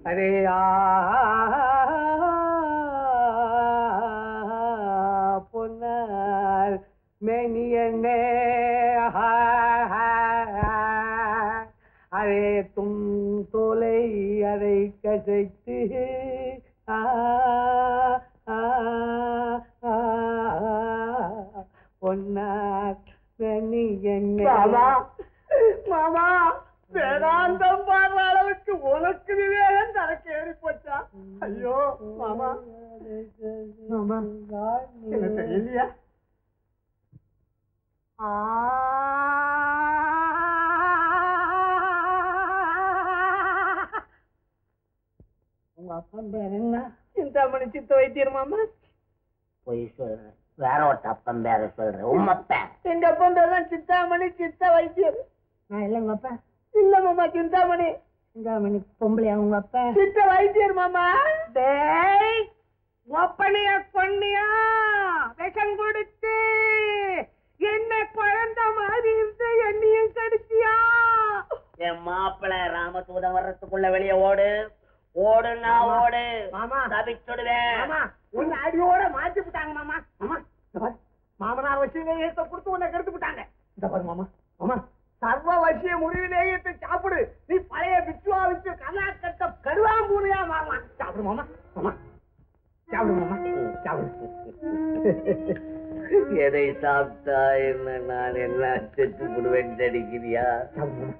Array ஆ பொன்னார் array தும் தோலை அதை கசைத்து ஆ, ஆ, ஆ, மாமா மாமா வேதாந்தம் பாடுற அளவுக்கு உனக்கு விவேகம் தனக்கு ஏறி போச்சா ஐயோ மாமா. மாமா. என்ன தெரியலையா? உங்க அப்பா பேர் என்ன? சிந்தாமணி சித்த வைத்தியர் மாமா. பொய் சொல்றேன் வேற ஒரு தப்பம் பேர சொல்றேன். எங்க அப்பா பேர் தான் சித்தாமணி சித்த வைத்தியர். நான் இல்லை உங்க அப்பா. இல்ல மாமா சிந்தாமணி. சிந்தாமணி பொம்பளையா உங்க அப்பா? சித்த வைத்தியர் மாமா. டேய் ஒப்பனைய கொன்னியா விஷம் கொடுத்து என்ன குழந்தை மாதிரி இருந்து என்னையும் கடிச்சியா? என் மாப்பிள ராமதூதம் வர்றதுக்குள்ள வெளியே ஓடு. ஓடுனா ஓடு. மாமா. தவிச்சுடுவேன். மாமா உன்னை அடியோட மாத்தி விட்டாங்க மாமா. மாமா இந்த பாரு, மாமனார் வச்சு நேயத்தை கொடுத்து உன்னை கெடுத்து விட்டாங்க. இந்த பாரு மாமா மாமா. சர்வ வசிய முடிவு நேயத்தை சாப்பிடு. நீ பழைய விச்சுவா வச்சு கலாக்கட்ட கருவாம்பூனையா மாறலாம் சாப்பிடு மாமா மாமா. சாப்பிடு மாமா சாப்பிடு. எதை சாப்பிட்டா என்ன? நான் என்ன செத்து விடுவேன் மாமா.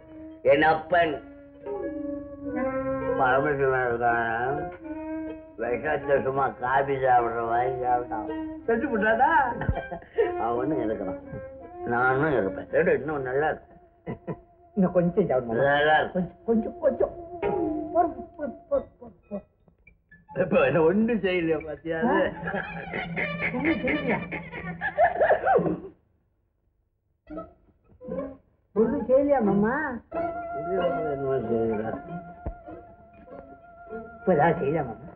என் அப்பன். பரமசிவன் இருக்கான விஷத்தை சும்மா காபி சாப்பிடுற வாங்கி சாப்பிட்டான். செஞ்சு விட்டாதா அவனும் இருக்கிறான் நானும் இருப்பேன் இன்னும் நல்லா இருக்கும். இன்னும் கொஞ்சம் கொஞ்சம் கொஞ்சம் என்ன ஒண்ணு செய்யலையா பாத்தியா? மாமா? இப்பதான் செய்யல மாமா.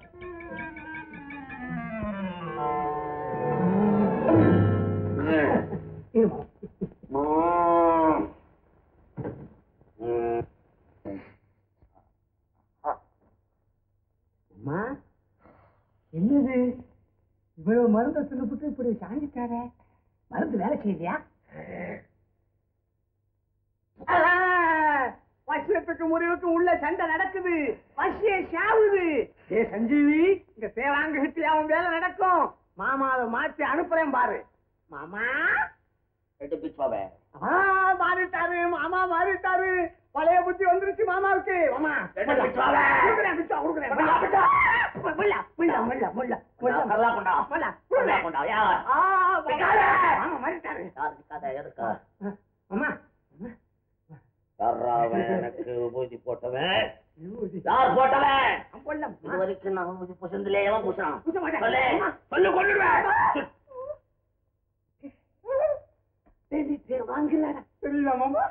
அம்மா என்னது இவ்வளவு மருந்தை தின்னுபிட்டு இப்படி சாஞ்சிட்டாரே மருந்து வேலை செய்யலையா வசியத்துக்கு முறிவுக்கு உள்ள சண்டை நடக்குது. வசிய சாவுது. ஏ சஞ்சீவி இங்க தேவாங்க கிட்ட அவன் வேலை நடக்கும். மாமாவை மாத்தி அனுப்புறேன் பாரு. மாமா? மாறிட்டாரு. மாமா மாறிட்டாரு. பழைய புத்தி வந்துருச்சு மாமாவுக்கு. மாமா கொடுக்குறேன் முல்லா. முல்லா, முல்லா, முல்லா, முல்லா. கல்லா கொண்டா. முல்லா, கல்லா கொண்டா. யார்? ஆ, பிக்காத. மாமா மாறிட்டாரு யார் பிக்காத? எதுக்கா? மாமா யார்ரா அவன் எனக்கு விபூதி போட்டவன் விபூதி. யார் போட்டவன் பொல்லம். இது வரைக்கும் நான் விபூதி புசந்திலே எவன் புசான் பூச மாட்டேன். சொல்லு ஆமா. சொல்லு கொண்டுடுவேன் தேடி தேடி வாங்கலடா. தெரியல மாமா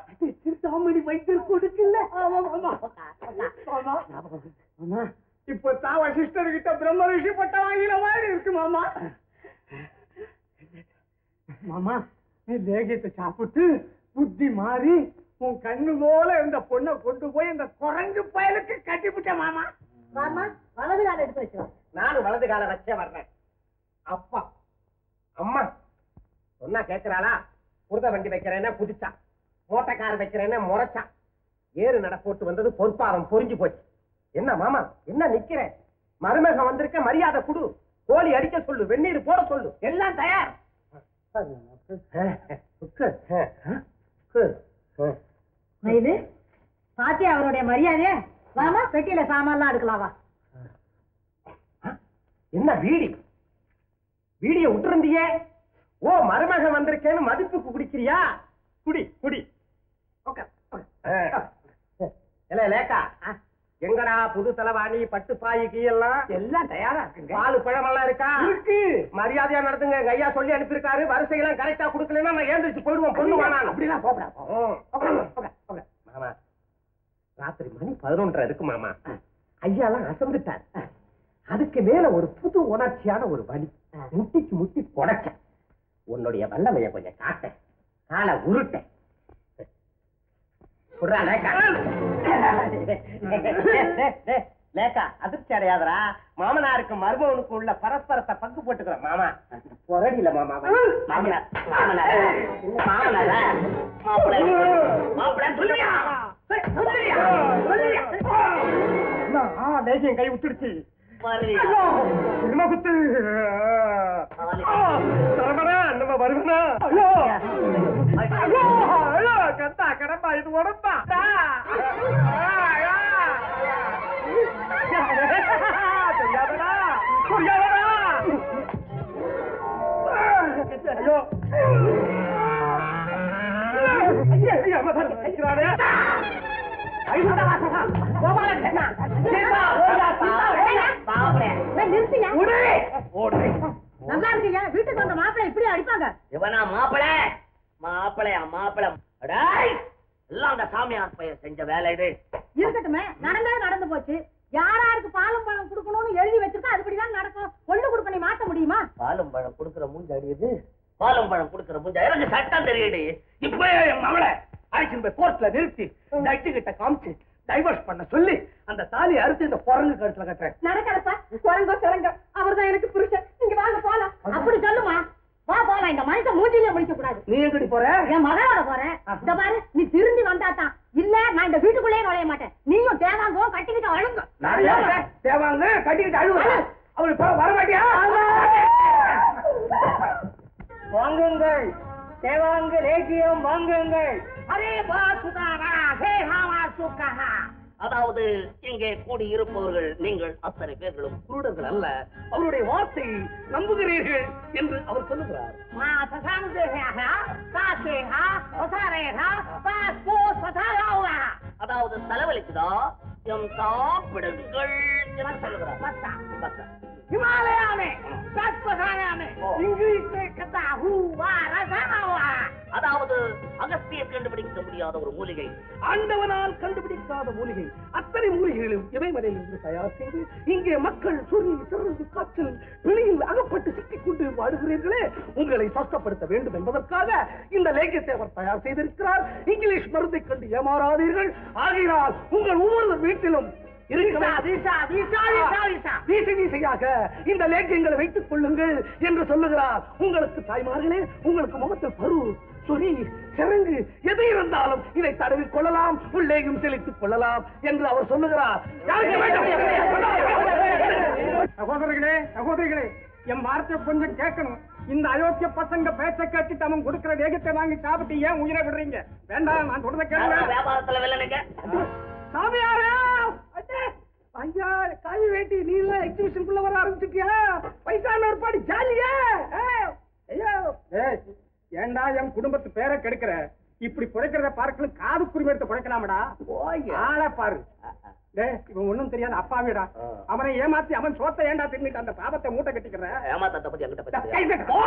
வைத்தியர் கொடுக்கல ஆமா மாமா இப்ப தான் வசிஷ்டர் கிட்ட பிரம்ம ரிஷி பட்ட வாங்கின மாதிரி இருக்கு மாமா. மாமா நீ லேகியத்தை சாப்பிட்டு புத்தி மாறி உன் கண்ணு போல இருந்த பொண்ணை கொண்டு போய் இந்த குரங்கு பயலுக்கு கட்டிவிட்ட மாமா. மாமா வலது கால எடுத்து வச்சிடும் நானும் வலது கால வச்சே வர்றேன். அப்பா அம்மா சொன்னா கேக்குறாளா? புரத வண்டி வைக்கிறேன்னா குதிச்சா. மோட்டக்கார் வைக்கிறேன்னா முறைச்சா. ஏறு நட போட்டு வந்தது பொறுப்பாரம் பொறிஞ்சு போச்சு. என்ன மாமா என்ன நிக்கிறேன்? மருமகன் வந்திருக்க மரியாதை குடு. கோழி அடிக்க சொல்லு வெந்நீர் போட சொல்லு. எல்லாம் தயார். மயிலு பாத்தியா அவருடைய மரியாதை வாமா பெட்டியில சாமான்லாம் எடுக்கலாம் வா. என்ன வீடி? வீடிய விட்டுருந்தியே ஓ மருமகன் வந்திருக்கேன்னு மதிப்புக்கு குடிக்கிறியா? குடி குடி. இல்ல லேக்கா. எங்கடா புது தலைவாணி பட்டு பாய் கீயெல்லாம்? எல்லாம் தயாரா இருக்குங்க. பால் பழமெல்லாம் இருக்கா? இருக்கு. மரியாதையா நடந்துங்க எங்க ஐயா சொல்லி அனுப்பியிருக்காரு. வரிசையெல்லாம் கரெக்டா கொடுக்கலன்னா நான் ஏந்திரிச்சு போயிடுவோம் பொண்ணு வேணாம் அப்படிலாம் போகலாம் மாமா ராத்திரி மணி பதினொன்றரை இருக்கு மாமா. ஐயாலாம் அசந்துட்டார். அதுக்கு மேல ஒரு புது உணர்ச்சியான ஒரு வலி. முட்டிக்கு முட்டி புடைச்ச உன்னுடைய வல்லமைய கொஞ்சம் காட்ட காலை உருட்ட லேக்கா அதிர்ச்சி அடையாதரா மாமனாருக்கு மருமகனுக்கு உள்ள பரஸ்பரத்தை பங்கு போட்டுக்கிறோம் மாமா. பொரடியில மாமா மாமனார் மாமனார். மாமனாரா மாப்பிள்ளை. மாப்பிள்ளை சொல்லுவியா சொல்லுவியா சொல்லுவியா லேசியம் கை விட்டுடுச்சு. குத்து. தலைமரா நம்ம வருவனா. ஐயோ. ஐயோ ஐயோ கத்தா கடம்பா இது உடம்பா. நல்லா இருக்கியா? வீட்டுக்கு வந்த மாப்பிள்ளை இப்படி அடிப்பாங்க. இவனா மாப்பிள மாப்பிளையா மாப்பிள எல்லாம் அந்த சாமியார் பையன் செஞ்ச வேலை இது. இருக்கட்டுமே நடந்தே நடந்து போச்சு. யாராருக்கு பாலும் பழம் கொடுக்கணும்னு எழுதி வச்சிருக்கா அதுபடிதான் நடக்கும். பொண்ணு கொடுக்க நீ மாத்த முடியுமா? பாலும் பழம் குடுக்கிற மூஞ்ச அடியுது. பாலும் பழம் குடுக்கிற மூஞ்ச எனக்கு சட்டம் தெரியுது இப்ப என் மவளை அழைச்சிட்டு போய் கோர்ட்ல நிறுத்தி ஜட்ஜு கிட்ட காமிச்சு டைவர்ஸ் பண்ண சொல்லி அந்த தாலி அறுத்து இந்த குரங்கு கழுத்துல கட்டுறேன். நடக்கலப்பா குரங்கோ சிறங்க அவர்தான் எனக்கு புருஷன். நீங்க வாங்க போலாம். அப்படி சொல்லுமா? வா போலாம். இந்த மனுஷன் மூஞ்சிலே முடிக்க கூடாது நீ எங்கடி போற? என் மகளோட போறேன் இந்த பாரு நீ திரும்பி வந்தாதான். இல்ல நான் இந்த வீட்டுக்குள்ளேயே நுழைய மாட்டேன். நீயும் தேவாங்கோ கட்டிக்கிட்டு அழுங்க. தேவாங்க கட்டிக்கிட்டு அழுவா. அவளுக்கு வர மாட்டியா வாங்குங்கள். தேவாங்க லேகியம் வாங்குங்கள். அரே பாசுதாரா சுக்கஹா அதாவது இங்கே கூடி இருப்பவர்கள் நீங்கள் அத்தனை பேர்களும் குருடர்கள் அல்ல. அவருடைய வார்த்தை நம்புகிறீர்கள் என்று அவர் சொல்லுகிறார். அதாவது தலைவலிக்குதா? எம் சாப்பிடுங்கள் என்று சொல்லுகிறார். பத்தா. हिमालयाने हाँ। सत्पथाने ओ। इंग्लिश में कहता हुआ रसाना हुआ அதாவது அகஸ்தியர் கண்டுபிடிக்க முடியாத ஒரு மூலிகை ஆண்டவனால் கண்டுபிடிக்காத மூலிகை அத்தனை மூலிகைகளும் இமயமலையில் இருந்து தயார் செய்து இங்கே மக்கள் சுருங்கி சிறந்து காய்ச்சல் வெளியில் அகப்பட்டு சிக்கிக் கொண்டு வாடுகிறீர்களே உங்களை சுத்தப்படுத்த வேண்டும் என்பதற்காக இந்த லேக்கியத்தை அவர் தயார் செய்திருக்கிறார் இங்கிலீஷ் மருந்தை கண்டு ஏமாறாதீர்கள் ஆகையினால் உங்கள் ஒவ்வொரு வீட்டிலும் இருக்கிற வீசி வீசையாக இந்த லேக்கியங்களை வைத்துக் கொள்ளுங்கள் என்று சொல்லுகிறார் உங்களுக்கு தாய்மார்களே உங்களுக்கு முகத்தில் பரு சொறி சிறங்கு எது இருந்தாலும் இதை தடவிக் கொள்ளலாம் உள்ளேயும் செலுத்திக் கொள்ளலாம் என்று அவர் சொல்லுகிறார்? சகோதரர்களே சகோதரிகளே என் வார்த்தை கொஞ்சம் கேட்கணும் இந்த அயோக்கிய பசங்க பேச்ச கேட்டுட்டு அவன் கொடுக்கிற வேகத்தை வாங்கி சாப்பிட்டு ஏன் உயிரை விடுறீங்க வேண்டாம் நான் சொல்றத வியாபாரத்துல வெள்ளனுங்க சாமியாரே ஐயா காய் வேட்டி நீ எல்லாம் எக்ஸிபிஷனுக்குள்ள வர ஆரம்பிச்சுட்டியா? பைசான ஒரு பாடி ஜாலியா? ஐயோ. ஏன்டா என் குடும்பத்து பேரை கெடுக்கிற? இப்படி பிழைக்கிறத பார்க்கணும் காது குருவி எடுத்து பிழைக்கலாமடா ஆளை பாரு. இவன் ஒண்ணும் தெரியாத அப்பாவிடா. அவனை ஏமாத்தி அவன் சோத்தை ஏன்டா தின்னுட்டு அந்த பாவத்தை மூட்டை கட்டிக்கிற? ஏமாத்தத்தை பத்தி என்கிட்ட.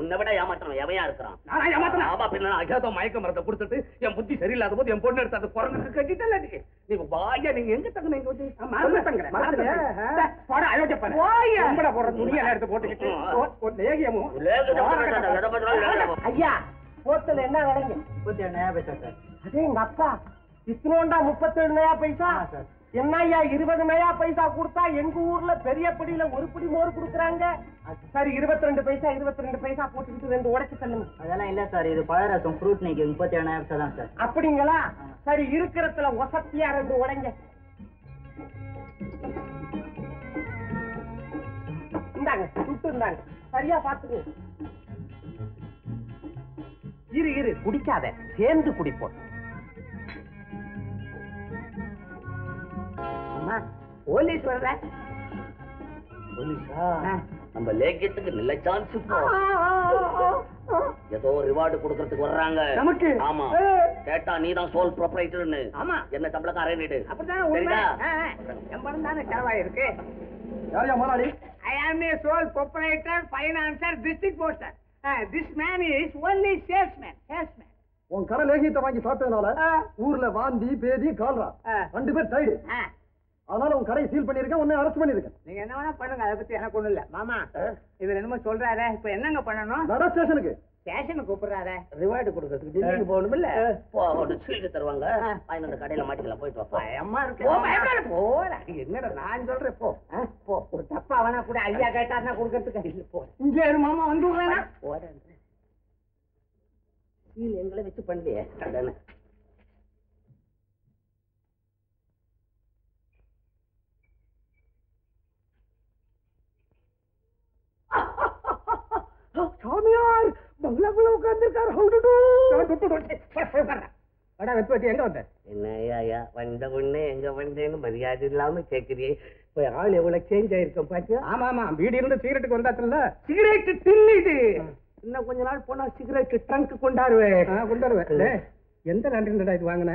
உன்னை விட ஏமாற்றம் எவையா இருக்கிறான்? நானா ஏமாத்தினா ஆமா பின்ன அஜாத மயக்க மரத்தை கொடுத்துட்டு என் புத்தி சரியில்லாத போது என் பொண்ணு எடுத்து அந்த குரங்குக்கு கட்டிட்டல நீ. நீங்க வாயா நீங்க எங்க தங்க நீங்க வந்து? போடா, அயோக்கிய போடுற துணியெல்லாம் எடுத்து போட்டுக்கிட்டு, லேகியமும். ஐயா போத்தல என்ன அதே எங்க அப்பா இத்தனோண்டா முப்பத்தேழு நயா பைசா? என்ன ஐயா இருபது நயா பைசா கொடுத்தா எங்க ஊர்ல பெரிய படியில ஒரு படி மோர் கொடுக்குறாங்க? சரி. இருபத்தி ரெண்டு பைசா இருபத்தி ரெண்டு பைசா போட்டுக்கிட்டு ரெண்டு உடைச்சு தள்ளுங்க. அதெல்லாம் இல்ல சார். இது பழரசம். ஃப்ரூட் நீக்கு முப்பத்தி ஏழு நயா பைசா தான் சார். அப்படிங்களா? சரி இருக்கிறதுல வசத்தியா ரெண்டு உடைங்க. இந்தாங்க சுட்டு இந்தாங்க. சரியா பாத்துக்கு இரு இரு. குடிக்காத. சேர்ந்து குடிப்போம். அம்மா போலீஸ் வர்ற. போலீஸா? நம்ம லேக்கியத்துக்கு நல்ல சான்ஸ் ஏதோ ரிவார்டு கொடுக்கறதுக்கு வர்றாங்க. நமக்கு? ஆமா. ஏ. கேட்டா நீ தான் சோல் ப்ரொப்ரைட்டர்னு ஆமா. என்ன சம்பளக்காரன் நீடு அப்படிதான் உண்மை? சரிடா? எம்பளம் தானே செலவாயிருக்கு யாரையா முதலாளி I am a sole proprietor, financier, district poster. Uh, this man is only salesman, salesman. உன் கடை லேகியத்தை வாங்கி சாப்பிட்டதுனால. ஊர்ல வாந்தி பேதி கால்ரா. ரெண்டு பேர் டைடு அதனால உன் கடையை சீல் பண்ணிருக்கேன் உன்னை அரெஸ்ட் பண்ணிருக்கேன் நீங்க என்ன வேணா பண்ணுங்க அதை பத்தி எனக்கு ஒண்ணும் இல்ல. மாமா இவர் என்னமோ சொல்றாரு இப்ப என்னங்க பண்ணணும்? நட ஸ்டேஷனுக்கு. ஸ்டேஷனை கூப்பிடுறாரே. ரிவார்டு கொடுக்கறதுக்கு டெல்லிக்கு போகணுமில்ல போ ஒரு சீல்டு தருவாங்க. வாங்கி அந்த கடையில மாட்டிக்கலாம் போயிட்டு வா. பயமா இருக்கு. போ, பயப்படாத, போடா. என்னடா நான் சொல்றேன் போ. போ. ஒரு தப்பா வேணா கூட ஐயா கேட்டாருன்னா கொடுக்கறதுக்கு இல்ல போ. இங்க மாமா வந்து போறேன். சீல் எங்களை வச்சு பண்ணலையே அதானே சாமியார் பங்களாக்குள்ள அடா எங்க வந்த? என்ன ஐயா வந்த உடனே எங்க வந்தேன்னு மரியாதை இல்லாம கேக்குறியே இப்ப ஆள் எவ்வளவு சேஞ்ச் ஆயிருக்கோம் பாத்தியா? ஆமா ஆமா. வீடு இருந்து சிகரெட்டுக்கு வந்தாச்சுல்ல? சிகரெட் டின்னு இது. இன்னும் கொஞ்ச நாள் போனா சிகரெட் ட்ரங்க் கொண்டாடுவேன். கொண்டு வருவேன் எந்த லாண்டரிடா இது வாங்கின?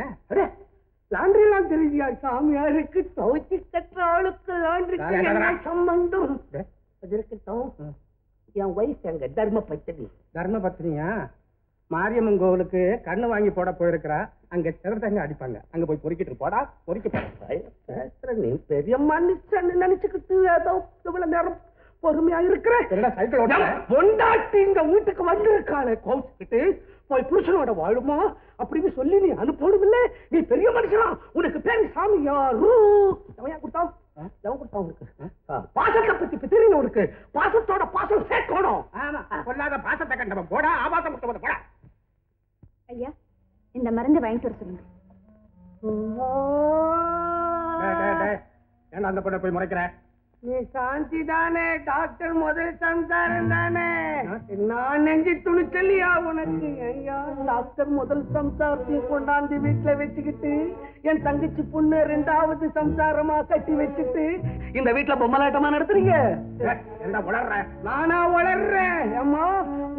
லாண்ட்ரி எல்லாம் தெரியுதியா சாமியாருக்கு துவைச்சு கட்டுற ஆளுக்கு லாண்ட்ரிக்கு. என்ன சம்பந்தம்? டேய், அது இருக்கட்டும். என் ஒய்ஃப் எங்க தர்ம பச்சடி தர்ம பத்னியா மாரியம்மன் கோவிலுக்கு கண்ணு வாங்கி போட போயிருக்கிறா. அங்க சிதறத்தங்க அடிப்பாங்க. அங்க போய் பொறுக்கிட்டு. போடா. பொறுக்கி போட. நீ. பெரிய மனுஷன் நினைச்சுக்கிட்டு ஏதோ இவ்வளவு நேரம் பொறுமையா இருக்கிற? என்னடா சைக்கிள் பொண்டாட்டி இந்த வீட்டுக்கு வந்திருக்காளே. கோவிச்சுக்கிட்டு போய் புருஷனோட வாழுமா? அப்படின்னு சொல்லி நீ அனுப்பணும் இல்ல நீ பெரிய மனுஷனா. உனக்கு பேரு சாமி யாரு எவன் கொடுத்தான் எவன் கொடுத்தான் உனக்கு? பாசத்தை பத்தி தெரியும் உனக்கு. பாசத்தோட பாசம் சேர்க்கணும். ஆமா. பாசத்தை கண்டவன். போடா. ஆபாசம் போடா. ஐயா இந்த மருந்து வாங்கிட்டு வர சொல்லுங்க டேய், டேய், டேய். ஏன்டா அந்த பொண்ணை போய் முறைக்கிற நீ சாந்தி தானே டாக்டர் முதல் சம்சாரம் தானே. நான் நெஞ்சு துணிச்சலியா உனக்கு? ஐயா டாக்டர் முதல் சம்சாரத்தையும் கொண்டாந்து வீட்டுல வச்சுக்கிட்டு என் தங்கச்சி பொண்ணு ரெண்டாவது சம்சாரமா கட்டி வச்சுட்டு இந்த வீட்டுல பொம்மலாட்டமா நடத்துறீங்க? நானா வளர்றேன் அம்மா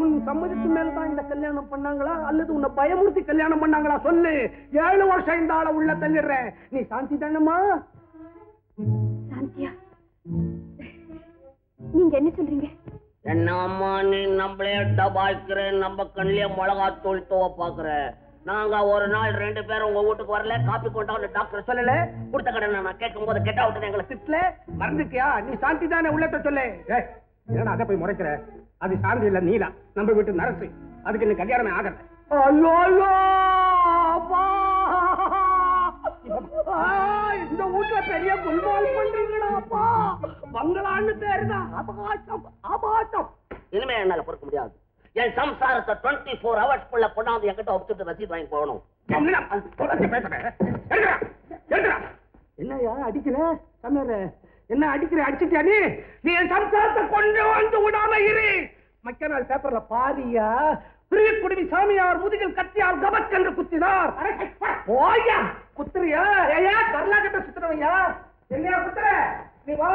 உன் சம்மதிக்கு மேலதான் இந்த கல்யாணம் பண்ணாங்களா? அல்லது உன்னை பயமுறுத்தி கல்யாணம் பண்ணாங்களா? சொல்லு. ஏழு வருஷம் இந்த ஆளை உள்ள தள்ளிடுறேன். நீ சாந்தி தானம்மா? சாந்தியா நீங்க என்ன சொல்றீங்க? என்னம்மா நீ நம்மளே டபாய்க்கிற நம்ம கண்ணிலே மிளகாத்தூள் துவ பாக்குற நாங்க ஒரு நாள் ரெண்டு பேரும் உங்க வீட்டுக்கு வரல காப்பி கொண்டாந்து டாக்டர் சொல்லல. கொடுத்த கடனை நான் கேட்கும் போது கெட்ட விட்டு எங்களை திட்டல. மறந்துட்டியா? நீ சாந்தி தானே உள்ளத சொல்லு. ஏய், என்னடா அதை போய் முறைக்கிற? அது சாந்தி இல்ல நீலா நம்ம வீட்டு நரசு அதுக்கு இன்னும் கல்யாணமே ஆகல. ஐயோ ஐயோ அப்பா! இந்த வீட்டுல பெரிய குல்மால் பண்றீங்களா அப்பா பங்களான்னு பேருதான் அபகாசம் அபாசம் இனிமே என்னால பொறுக்க முடியாது. என் சம்சாரத்தை டுவெண்ட்டி ஃபோர் ஹவர்ஸ்க்குள்ள கொண்டாந்து என்கிட்ட ஒப்பிட்டு ரசீது வாங்கி போகணும். என்னையா அடிக்கிற? சமையல என்ன அடிக்கிற அடிச்சிட்டியா நீ? நீ என் சம்சாரத்தை கொண்டு வந்து விடாம இரு. மக்க நாள் பேப்பர்ல பாரியா பிரிய குடிவி சாமியார் முதுகில் கத்தியார் கபக் என்று குத்தினார் போயா குத்துறியா? ஏயா கர்நாடகத்தை சுத்துறவையா என்னையா குத்துற? நீ வா